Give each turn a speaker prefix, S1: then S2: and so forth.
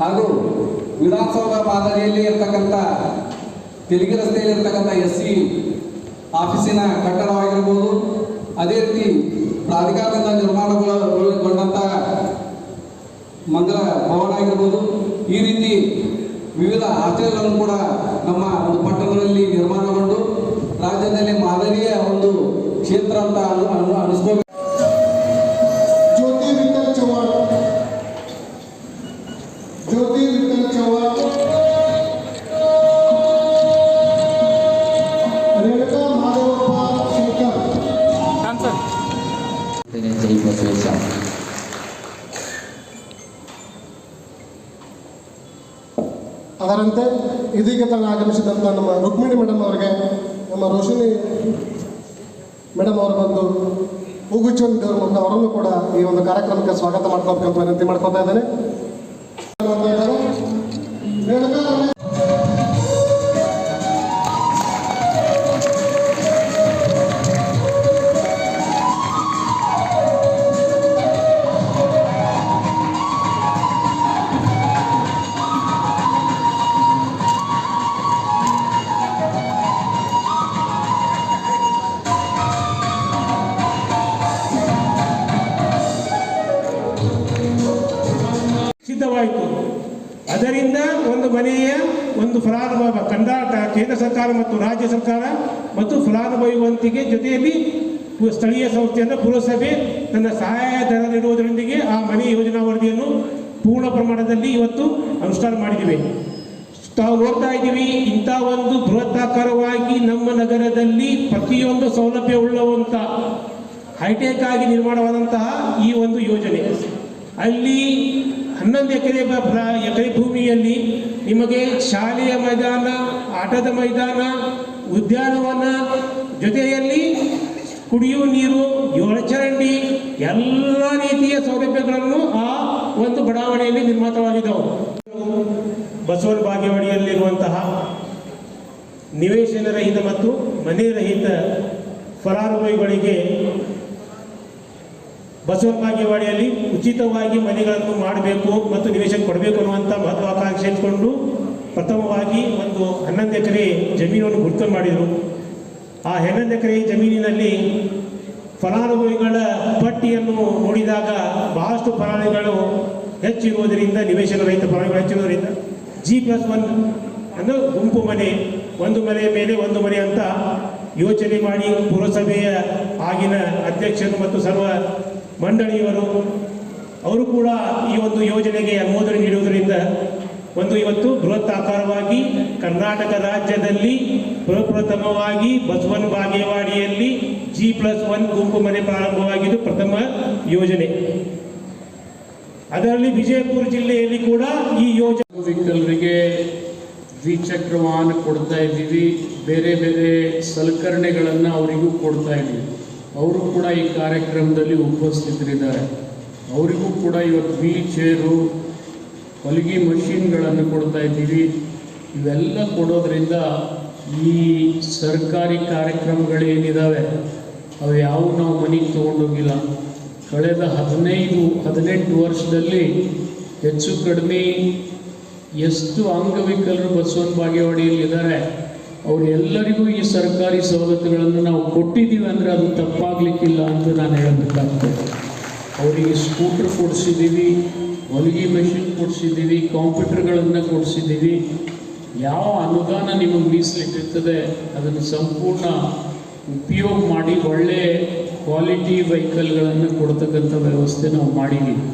S1: ಹಾಗೂ ವಿಧಾನಸೌಧ ಮಾದರಿಯಲ್ಲಿ ಇರ್ತಕ್ಕಂಥ ತೆಲುಗಿ ರಸ್ತೆಯಲ್ಲಿ ಇರ್ತಕ್ಕಂಥ ಎಸ್ ಸಿ ಆಫೀಸಿನ ಕಟ್ಟಡವಾಗಿರ್ಬೋದು, ಅದೇ ರೀತಿ ಪ್ರಾಧಿಕಾರದಿಂದ ನಿರ್ಮಾಣಗೊಳ್ಳಗೊಂಡಂಥ ಮಂಗಲ ಭವನ ಆಗಿರ್ಬೋದು, ಈ ರೀತಿ ವಿವಿಧ ಆಚರಣೆಗಳನ್ನು ಕೂಡ ನಮ್ಮ ಒಂದು ಪಟ್ಟಣದಲ್ಲಿ ನಿರ್ಮಾಣಗೊಂಡು ರಾಜ್ಯದಲ್ಲಿ ಮಾದರಿಯ ಒಂದು ಕ್ಷೇತ್ರ ಅಂತ ಅನು, ಅನಿಸ್ಕೋಬೇಕು.
S2: ಬಸವೇಶ
S3: ಅದರಂತೆ ಇದೀಗ ತಾನು ಆಗಮಿಸಿದಂಥ ನಮ್ಮ ರುಕ್ಮಿಣಿ ಮೇಡಮ್ ಅವರಿಗೆ, ನಮ್ಮ ರೋಶಿನಿ ಮೇಡಮ್ ಅವರು ಬಂದು ಹೂಗುಚ್ಚನ್ನು ದೇವರ ಮುಖ ಅವರನ್ನು ಕೂಡ ಈ ಒಂದು ಕಾರ್ಯಕ್ರಮಕ್ಕೆ ಸ್ವಾಗತ ಮಾಡ್ಕೋಬೇಕಂತ ವಿನಂತಿ ಮಾಡ್ಕೋತಾ ಇದ್ದೇನೆ.
S4: ಸಿದ್ಧವಾಯಿತು. ಅದರಿಂದ ಒಂದು ಮನೆಯ ಒಂದು ಫಲಾನುಭವ ಕರ್ನಾಟಕ ಕೇಂದ್ರ ಸರ್ಕಾರ ಮತ್ತು ರಾಜ್ಯ ಸರ್ಕಾರ ಮತ್ತು ಫಲಾನುಭವಿವಂತಿಗೆ ಜೊತೆಯಲ್ಲಿ ಸ್ಥಳೀಯ ಸಂಸ್ಥೆಯಿಂದ ಪುರಸಭೆ ತನ್ನ ಸಹಾಯ ಧನ ನೀಡುವುದರೊಂದಿಗೆ ಆ ಮನೆ ಯೋಜನಾ ವರದಿಯನ್ನು ಪೂರ್ಣ ಪ್ರಮಾಣದಲ್ಲಿ ಇವತ್ತು ಅನುಷ್ಠಾನ ಮಾಡಿದ್ದೀವಿ. ತಾವು ನೋಡ್ತಾ ಇದ್ದೀವಿ, ಇಂಥ ಒಂದು ಬೃಹತ್ತಾಕಾರವಾಗಿ ನಮ್ಮ ನಗರದಲ್ಲಿ ಪ್ರತಿಯೊಂದು ಸೌಲಭ್ಯ ಉಳ್ಳವಂತ ಹೈಟೆಕ್ ಆಗಿ ನಿರ್ಮಾಣವಾದಂತಹ ಈ ಒಂದು ಯೋಜನೆ. ಅಲ್ಲಿ ಹನ್ನೊಂದು ಎಕರೆ ಎಕರೆ ಭೂಮಿಯಲ್ಲಿ ನಿಮಗೆ ಶಾಲೆಯ ಮೈದಾನ, ಆಟದ ಮೈದಾನ, ಉದ್ಯಾನವನ ಜೊತೆಯಲ್ಲಿ ಕುಡಿಯುವ ನೀರು ಒಳಚರಂಡಿ ಎಲ್ಲ ರೀತಿಯ ಸೌಲಭ್ಯಗಳನ್ನು ಆ ಒಂದು ಬಡಾವಣೆಯಲ್ಲಿ ನಿರ್ಮಾತವಾಗಿದ್ದವು. ಬಸವನ ಬಾಗೇವಾಡಿಯಲ್ಲಿರುವಂತಹ ನಿವೇಶನ ರಹಿತ ಮತ್ತು ಮನೆ ರಹಿತ ಫಲಾನುಭವಿಗಳಿಗೆ ಬಸವನ ಬಾಗೇವಾಡಿಯಲ್ಲಿ ಉಚಿತವಾಗಿ ಮನೆಗಳನ್ನು ಮಾಡಬೇಕು ಮತ್ತು ನಿವೇಶನ ಕೊಡಬೇಕು ಅನ್ನುವಂಥ ಮಹತ್ವಾಕಾಂಕ್ಷೆ ಇಟ್ಕೊಂಡು ಪ್ರಥಮವಾಗಿ ಒಂದು ಹನ್ನೊಂದು ಎಕರೆ ಜಮೀನನ್ನು ಗುರುತು ಮಾಡಿದರು. ಆ ಹನ್ನೊಂದು ಎಕರೆ ಜಮೀನಿನಲ್ಲಿ ಫಲಾನುಭವಿಗಳ ಪಟ್ಟಿಯನ್ನು ನೋಡಿದಾಗ ಬಹಳಷ್ಟು ಫಲಾನುಭವಿಗಳು ಹೆಚ್ಚಿರುವುದರಿಂದ, ನಿವೇಶನ ರಹಿತ ಫಲಾನುಭವಿಗಳು ಹೆಚ್ಚಿರುವುದರಿಂದ ಜಿ ಪ್ಲಸ್ ಒನ್ ಅಂದರೆ ಗುಂಪು ಮನೆ, ಒಂದು ಮನೆಯ ಮೇಲೆ ಒಂದು ಮನೆ ಅಂತ ಯೋಚನೆ ಮಾಡಿ ಪುರಸಭೆಯ ಆಗಿನ ಅಧ್ಯಕ್ಷರು ಮತ್ತು ಸರ್ವ ಮಂಡಳಿಯವರು, ಅವರು ಕೂಡ ಈ ಒಂದು ಯೋಜನೆಗೆ ಅನುಮೋದನೆ ನೀಡುವುದರಿಂದ ಒಂದು ಇವತ್ತು ಬೃಹತ್ ಆಕಾರವಾಗಿ ಕರ್ನಾಟಕ ರಾಜ್ಯದಲ್ಲಿ ಪ್ರಪ್ರಥಮವಾಗಿ ಬಸವನ ಬಾಗೇವಾಡಿಯಲ್ಲಿ ಜಿ ಪ್ಲಸ್ ಒನ್ ಗುಂಪು ಮನೆ ಪ್ರಾರಂಭವಾಗಿದ್ದು ಪ್ರಥಮ ಯೋಜನೆ. ಅದರಲ್ಲಿ ವಿಜಯಪುರ ಜಿಲ್ಲೆಯಲ್ಲಿ ಕೂಡ ಈ ಯೋಜನೆ
S5: ದ್ವಿಚಕ್ರ ವಾಹನ ಕೊಡ್ತಾ ಇದ್ದೀವಿ. ಬೇರೆ ಬೇರೆ ಸಲಕರಣೆಗಳನ್ನು ಅವರಿಗೂ ಕೊಡ್ತಾ ಇದ್ದೀವಿ. ಅವರು ಕೂಡ ಈ ಕಾರ್ಯಕ್ರಮದಲ್ಲಿ ಉಪಸ್ಥಿತರಿದ್ದಾರೆ. ಅವರಿಗೂ ಕೂಡ ಇವತ್ತು ವೀಲ್ ಚೇರು, ಹೊಲಿಗೆ ಮಷಿನ್ಗಳನ್ನು ಕೊಡ್ತಾ ಇದ್ದೀವಿ. ಇವೆಲ್ಲ ಕೊಡೋದ್ರಿಂದ ಈ ಸರ್ಕಾರಿ ಕಾರ್ಯಕ್ರಮಗಳೇನಿದ್ದಾವೆ ಅವು ಯಾವ ನಾವು ಮನೆಗೆ ತೊಗೊಂಡೋಗಿಲ್ಲ. ಕಳೆದ ಹದಿನೈದು, ಹದಿನೆಂಟು ವರ್ಷದಲ್ಲಿ ಹೆಚ್ಚು ಕಡಿಮೆ ಎಷ್ಟು ಅಂಗವಿಕಲರು ಬಸವನ ಬಾಗೇವಾಡಿಯಲ್ಲಿ ಇದ್ದಾರೆ ಅವರೆಲ್ಲರಿಗೂ ಈ ಸರ್ಕಾರಿ ಸವಲತ್ತುಗಳನ್ನು ನಾವು ಕೊಟ್ಟಿದ್ದೀವಿ ಅಂದರೆ ಅದು ತಪ್ಪಾಗಲಿಕ್ಕಿಲ್ಲ ಅಂತ ನಾನು ಹೇಳಬೇಕಾಗ್ತದೆ ಅವರಿಗೆ ಸ್ಕೂಟ್ರ್ ಕೊಡಿಸಿದ್ದೀವಿ, ಹೊಲಿಗೆ ಮೆಷಿನ್ ಕೊಡಿಸಿದ್ದೀವಿ ಕಾಂಪ್ಯೂಟರ್ಗಳನ್ನು ಕೊಡಿಸಿದ್ದೀವಿ. ಯಾವ ಅನುದಾನ ನಿಮಗೆ ಮೀಸಲಿಟ್ಟಿರ್ತದೆ, ಅದನ್ನು ಸಂಪೂರ್ಣ ಉಪಯೋಗ ಮಾಡಿ ಒಳ್ಳೆ ಕ್ವಾಲಿಟಿ ವೆಹಿಕಲ್ಗಳನ್ನು ಕೊಡ್ತಕ್ಕಂಥ ವ್ಯವಸ್ಥೆ ನಾವು ಮಾಡಿದ್ದೀವಿ.